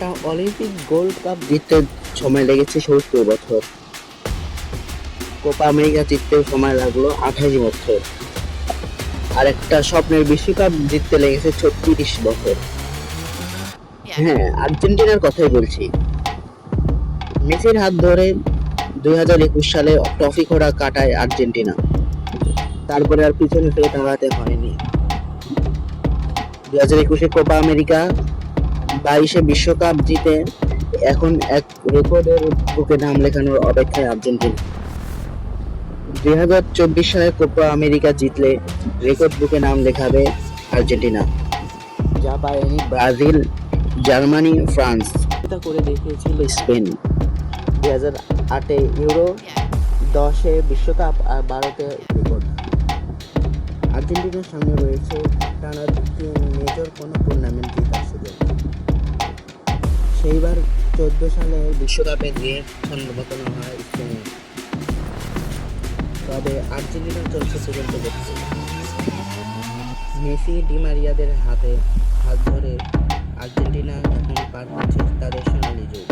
একটা Olympic gold cup জিততে সময় লেগেছে সত্তর বছর। কোপা আমেরিকা জিততেও সময় লাগল আঠাশ বছর। আর একটা স্বপ্নের বিশ্বকাপ জিততে লেগেছে ছত্রিশ বছর। হ্যাঁ আর্জেন্টিনার কথাই বলছি। মেসির হাত ধরে দুই হাজার একুশ সালে ট্রফি খোড়া কাটায় আর্জেন্টিনা। তারপরে আর পিছনে ফিরে তাকাতে হয়নি। দুই হাজার একুশে কোপা আমেরিকা বাইশে বিশ্বকাপ জিতে এখন এক রেকর্ডের বুকে নাম লেখানোর অপেক্ষায় আর্জেন্টিনা। দুই হাজার চব্বিশ সালে কোপা আমেরিকা জিতলে রেকর্ড বুকে নাম লেখাবে আর্জেন্টিনা। যা পায়নি ব্রাজিল জার্মানি ফ্রান্স। এটা করে দেখিয়েছিল স্পেন। দুই হাজার আটে ইউরো দশে বিশ্বকাপ আর বারোতে রেকর্ড। আর্জেন্টিনার সামনে রয়েছে টানা মেজর কোনো টুর্নামেন্ট জেতার সুযোগ। সেইবার চোদ্দ সালে বিশ্বকাপে দিয়ে ছন্দপতন হয় স্পেনের তবে আর্জেন্টিনা চলছে পর্যন্ত দেখছে। মেসি ডিমারিয়াদের হাতে হাত ধরে আর্জেন্টিনা এখন পার করছে তাদের সোনালি যুগ।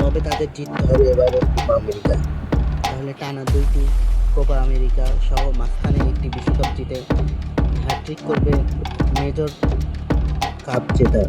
তবে তাদের জিততে হবে এবারে কোপা আমেরিকা। তাহলে টানা দুইটি কোপা আমেরিকা সহ মাঝখানে একটি বিশ্বকাপ জিতে হ্যাট্রিক করবে মেজর কাপ জেতা